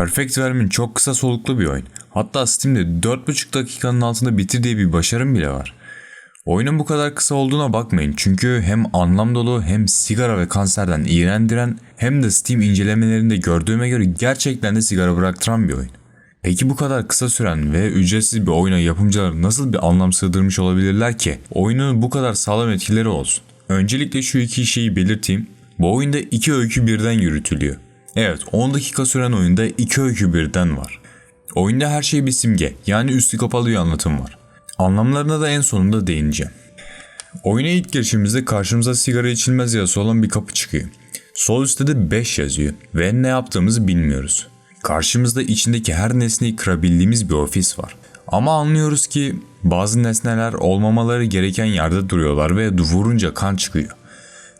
Perfect Vermin çok kısa soluklu bir oyun. Hatta Steam'de 4,5 dakikanın altında bitir diye bir başarım bile var. Oyunun bu kadar kısa olduğuna bakmayın çünkü hem anlam dolu hem sigara ve kanserden iğrendiren hem de Steam incelemelerinde gördüğüme göre gerçekten de sigara bıraktıran bir oyun. Peki bu kadar kısa süren ve ücretsiz bir oyuna yapımcılar nasıl bir anlam sığdırmış olabilirler ki oyunun bu kadar sağlam etkileri olsun? Öncelikle şu iki şeyi belirteyim. Bu oyunda iki öykü birden yürütülüyor. Evet 10 dakika süren oyunda iki öykü birden var. Oyunda her şey bir simge yani üstü kapalı bir anlatım var. Anlamlarına da en sonunda değineceğim. Oyuna ilk girişimizde karşımıza sigara içilmez yazısı olan bir kapı çıkıyor. Sol üstte de 5 yazıyor ve ne yaptığımızı bilmiyoruz. Karşımızda içindeki her nesneyi kırabildiğimiz bir ofis var. Ama anlıyoruz ki bazı nesneler olmamaları gereken yerde duruyorlar ve vurunca kan çıkıyor.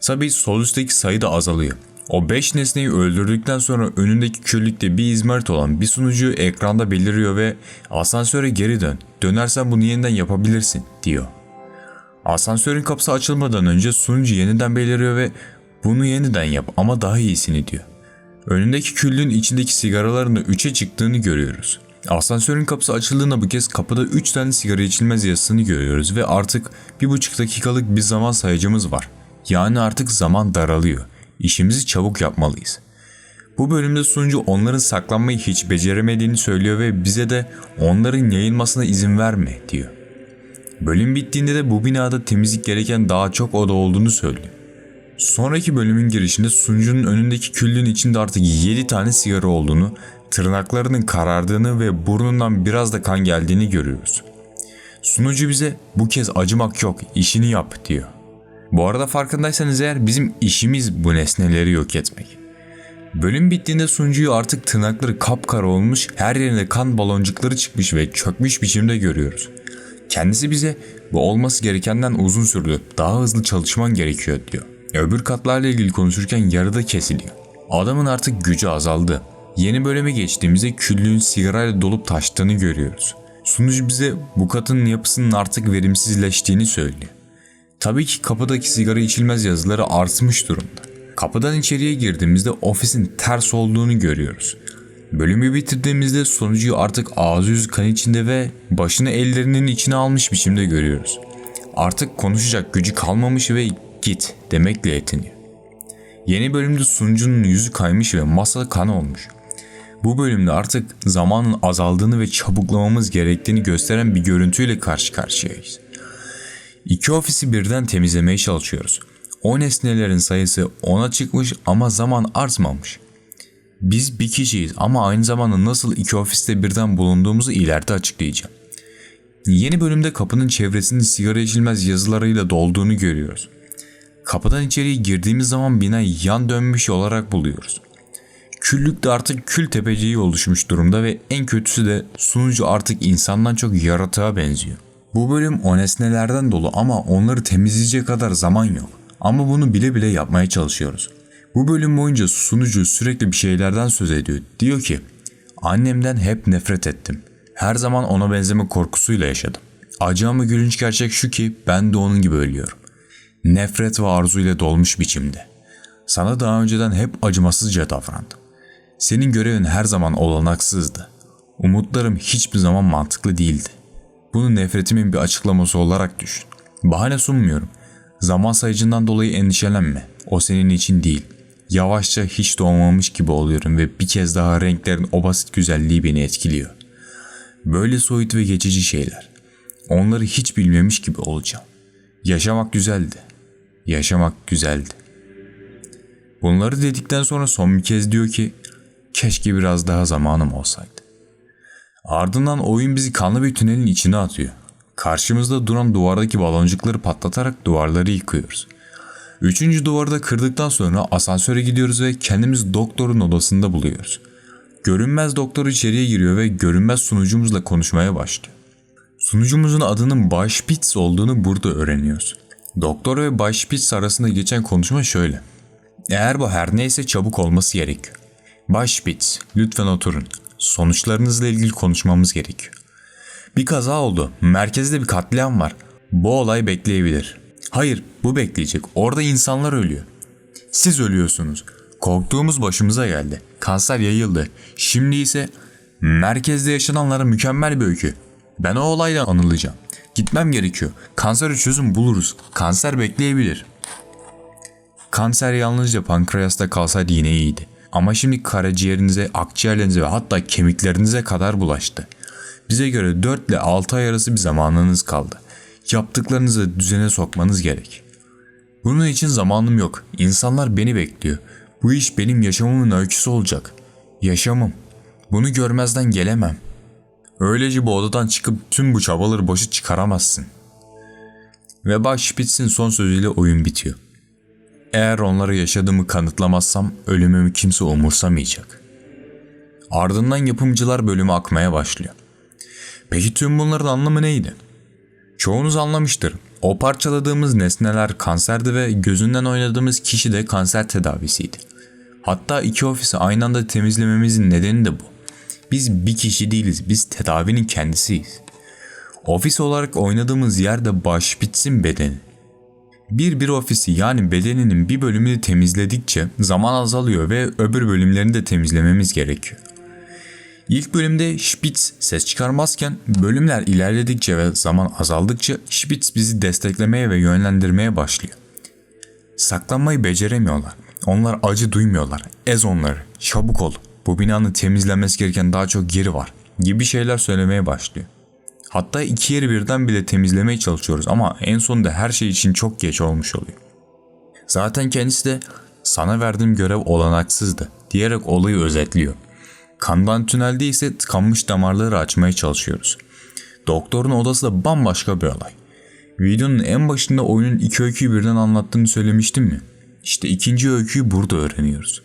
Tabii sol üstteki sayı da azalıyor. O 5 nesneyi öldürdükten sonra önündeki küllükte bir izmarit olan bir sunucu ekranda beliriyor ve asansöre geri dön. Dönersen bunu yeniden yapabilirsin diyor. Asansörün kapısı açılmadan önce sunucu yeniden beliriyor ve bunu yeniden yap ama daha iyisini diyor. Önündeki küllüğün içindeki sigaraların da 3'e çıktığını görüyoruz. Asansörün kapısı açıldığında bu kez kapıda 3 tane sigara içilmez yazısını görüyoruz ve artık 1,5 dakikalık bir zaman sayacımız var. Yani artık zaman daralıyor. İşimizi çabuk yapmalıyız. Bu bölümde sunucu onların saklanmayı hiç beceremediğini söylüyor ve bize de onların yayılmasına izin verme diyor. Bölüm bittiğinde de bu binada temizlik gereken daha çok oda olduğunu söylüyor. Sonraki bölümün girişinde sunucunun önündeki küllüğün içinde artık 7 tane sigara olduğunu, tırnaklarının karardığını ve burnundan biraz da kan geldiğini görüyoruz. Sunucu bize bu kez acımak yok, işini yap diyor. Bu arada farkındaysanız eğer bizim işimiz bu nesneleri yok etmek. Bölüm bittiğinde sunucuyu artık tırnakları kapkara olmuş, her yerine kan baloncukları çıkmış ve çökmüş biçimde görüyoruz. Kendisi bize bu olması gerekenden uzun sürdü, daha hızlı çalışman gerekiyor diyor. Öbür katlarla ilgili konuşurken yarıda kesiliyor. Adamın artık gücü azaldı. Yeni bölüme geçtiğimizde küllüğün sigarayla dolup taştığını görüyoruz. Sunucu bize bu katın yapısının artık verimsizleştiğini söylüyor. Tabii ki kapıdaki sigara içilmez yazıları artmış durumda. Kapıdan içeriye girdiğimizde ofisin ters olduğunu görüyoruz. Bölümü bitirdiğimizde sonucu artık ağzı yüzü kan içinde ve başını ellerinin içine almış biçimde görüyoruz. Artık konuşacak gücü kalmamış ve git demekle yetiniyor. Yeni bölümde sunucunun yüzü kaymış ve masa kan olmuş. Bu bölümde artık zamanın azaldığını ve çabuklamamız gerektiğini gösteren bir görüntüyle karşı karşıyayız. İki ofisi birden temizlemeye çalışıyoruz. O nesnelerin sayısı 10'a çıkmış ama zaman artmamış. Biz bir kişiyiz ama aynı zamanda nasıl iki ofiste birden bulunduğumuzu ileride açıklayacağım. Yeni bölümde kapının çevresinin sigara içilmez yazılarıyla dolduğunu görüyoruz. Kapıdan içeriye girdiğimiz zaman bina yan dönmüş olarak buluyoruz. Küllükte artık kül tepeciği oluşmuş durumda ve en kötüsü de sunucu artık insandan çok yaratığa benziyor. Bu bölüm o nesnelerden dolu ama onları temizleyecek kadar zaman yok. Ama bunu bile bile yapmaya çalışıyoruz. Bu bölüm boyunca sunucu sürekli bir şeylerden söz ediyor. Diyor ki, annemden hep nefret ettim. Her zaman ona benzeme korkusuyla yaşadım. Acı gülünç gerçek şu ki ben de onun gibi ölüyorum. Nefret ve arzuyla dolmuş biçimde. Sana daha önceden hep acımasızca davrandım. Senin görevin her zaman olanaksızdı. Umutlarım hiçbir zaman mantıklı değildi. Bunu nefretimin bir açıklaması olarak düşün. Bahane sunmuyorum. Zaman sayıcından dolayı endişelenme. O senin için değil. Yavaşça hiç doğmamış gibi oluyorum ve bir kez daha renklerin o basit güzelliği beni etkiliyor. Böyle soyut ve geçici şeyler. Onları hiç bilmemiş gibi olacağım. Yaşamak güzeldi. Yaşamak güzeldi. Bunları dedikten sonra son bir kez diyor ki keşke biraz daha zamanım olsaydı. Ardından oyun bizi kanlı bir tünelin içine atıyor. Karşımızda duran duvardaki baloncukları patlatarak duvarları yıkıyoruz. Üçüncü duvarı da kırdıktan sonra asansöre gidiyoruz ve kendimiz doktorun odasında buluyoruz. Görünmez doktor içeriye giriyor ve görünmez sunucumuzla konuşmaya başlıyor. Sunucumuzun adının Bay Spitz olduğunu burada öğreniyoruz. Doktor ve Bay Spitz arasında geçen konuşma şöyle. Eğer bu her neyse çabuk olması gerekiyor. Bay Spitz, lütfen oturun. Sonuçlarınızla ilgili konuşmamız gerekiyor. Bir kaza oldu. Merkezde bir katliam var. Bu olay bekleyebilir. Hayır, bu bekleyecek. Orada insanlar ölüyor. Siz ölüyorsunuz. Korktuğumuz başımıza geldi. Kanser yayıldı. Şimdi ise merkezde yaşananlara mükemmel bir öykü. Ben o olayla anılacağım. Gitmem gerekiyor. Kansere çözüm buluruz. Kanser bekleyebilir. Kanser yalnızca pankreasta kalsaydı yine iyiydi. Ama şimdi karaciğerinize, akciğerlerinize ve hatta kemiklerinize kadar bulaştı. Bize göre 4 ile 6 ay arası bir zamanınız kaldı. Yaptıklarınızı düzene sokmanız gerek. Bunun için zamanım yok. İnsanlar beni bekliyor. Bu iş benim yaşamımın öyküsü olacak. Yaşamım. Bunu görmezden gelemem. Öylece bu odadan çıkıp tüm bu çabaları boşa çıkaramazsın. Ve Bay Spitz'in son sözüyle oyun bitiyor. Eğer onlara yaşadığımı kanıtlamazsam ölümümü kimse umursamayacak. Ardından yapımcılar bölümü akmaya başlıyor. Peki tüm bunların anlamı neydi? Çoğunuz anlamıştır. O parçaladığımız nesneler kanserdi ve gözünden oynadığımız kişi de kanser tedavisiydi. Hatta iki ofisi aynı anda temizlememizin nedeni de bu. Biz bir kişi değiliz, biz tedavinin kendisiyiz. Ofis olarak oynadığımız yerde Başpitz'in bedeni. Bir bir ofisi yani bedeninin bir bölümünü temizledikçe zaman azalıyor ve öbür bölümlerini de temizlememiz gerekiyor. İlk bölümde Spitz ses çıkarmazken bölümler ilerledikçe ve zaman azaldıkça Spitz bizi desteklemeye ve yönlendirmeye başlıyor. Saklanmayı beceremiyorlar. Onlar acı duymuyorlar. Ez onları. Çabuk ol. Bu binanın temizlenmesi gereken daha çok yeri var. Gibi şeyler söylemeye başlıyor. Hatta iki yeri birden bile temizlemeye çalışıyoruz ama en sonunda her şey için çok geç olmuş oluyor. Zaten kendisi de sana verdiğim görev olanaksızdı diyerek olayı özetliyor. Kandan tünelde ise tıkanmış damarları açmaya çalışıyoruz. Doktorun odası da bambaşka bir olay. Videonun en başında oyunun iki öyküyü birden anlattığını söylemiştim mi? İşte ikinci öyküyü burada öğreniyoruz.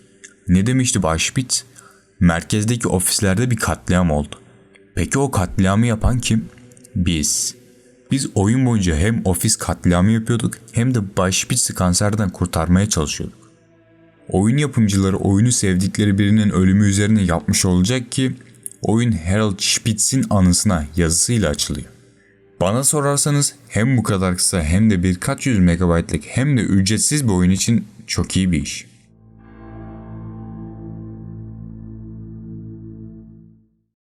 Ne demişti Başpit? Merkezdeki ofislerde bir katliam oldu. Peki o katliamı yapan kim? Biz. Biz oyun boyunca hem ofis katliamı yapıyorduk hem de Başpitz'i kanserden kurtarmaya çalışıyorduk. Oyun yapımcıları oyunu sevdikleri birinin ölümü üzerine yapmış olacak ki oyun Harold Spitz'in anısına yazısıyla açılıyor. Bana sorarsanız hem bu kadar kısa hem de birkaç yüz megabaytlık hem de ücretsiz bir oyun için çok iyi bir iş.